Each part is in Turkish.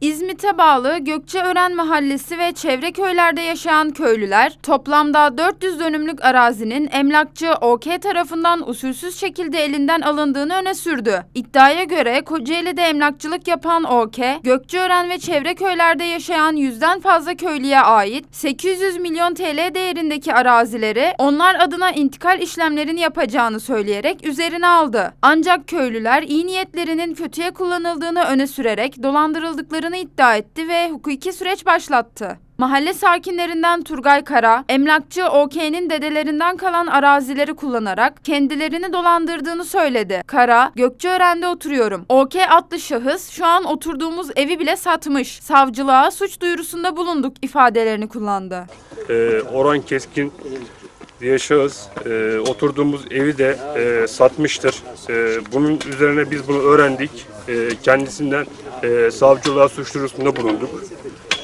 İzmit'e bağlı Gökçeören Mahallesi ve çevre köylerde yaşayan köylüler toplamda 400 dönümlük arazinin emlakçı OK tarafından usulsüz şekilde elinden alındığını öne sürdü. İddiaya göre Kocaeli'de emlakçılık yapan OK, Gökçeören ve çevre köylerde yaşayan yüzden fazla köylüye ait 800 milyon TL değerindeki arazileri onlar adına intikal işlemlerini yapacağını söyleyerek üzerine aldı. Ancak köylüler iyi niyetlerinin kötüye kullanıldığını öne sürerek dolandırıldıklarını iddia etti ve hukuki süreç başlattı. Mahalle sakinlerinden Turgay Kara, emlakçı OK'nin dedelerinden kalan arazileri kullanarak kendilerini dolandırdığını söyledi. Kara, Gökçeören'de oturuyorum. OK adlı şahıs şu an oturduğumuz evi bile satmış. Savcılığa suç duyurusunda bulunduk ifadelerini kullandı. Ee, Orhan Keskin diye şahıs e, oturduğumuz evi de e, satmıştır. E, bunun üzerine biz bunu öğrendik. E, kendisinden e, savcılığa suç duyurusunda bulunduk.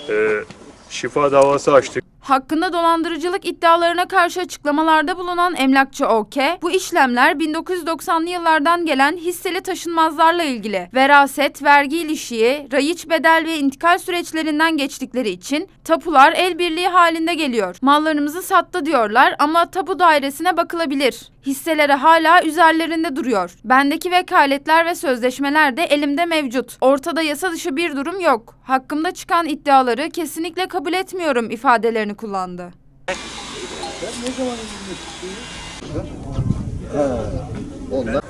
E, şifa davası açtık. Hakkında dolandırıcılık iddialarına karşı açıklamalarda bulunan emlakçı OK, bu işlemler 1990'lı yıllardan gelen hisseli taşınmazlarla ilgili veraset, vergi ilişiği, rayiç bedel ve intikal süreçlerinden geçtikleri için tapular el birliği halinde geliyor. Mallarımızı sattı diyorlar ama tapu dairesine bakılabilir. Hisseleri hala üzerlerinde duruyor. Bendeki vekaletler ve sözleşmeler de elimde mevcut. Ortada yasa dışı bir durum yok. Hakkımda çıkan iddiaları kesinlikle kabul etmiyorum ifadelerini kullandı. Onlar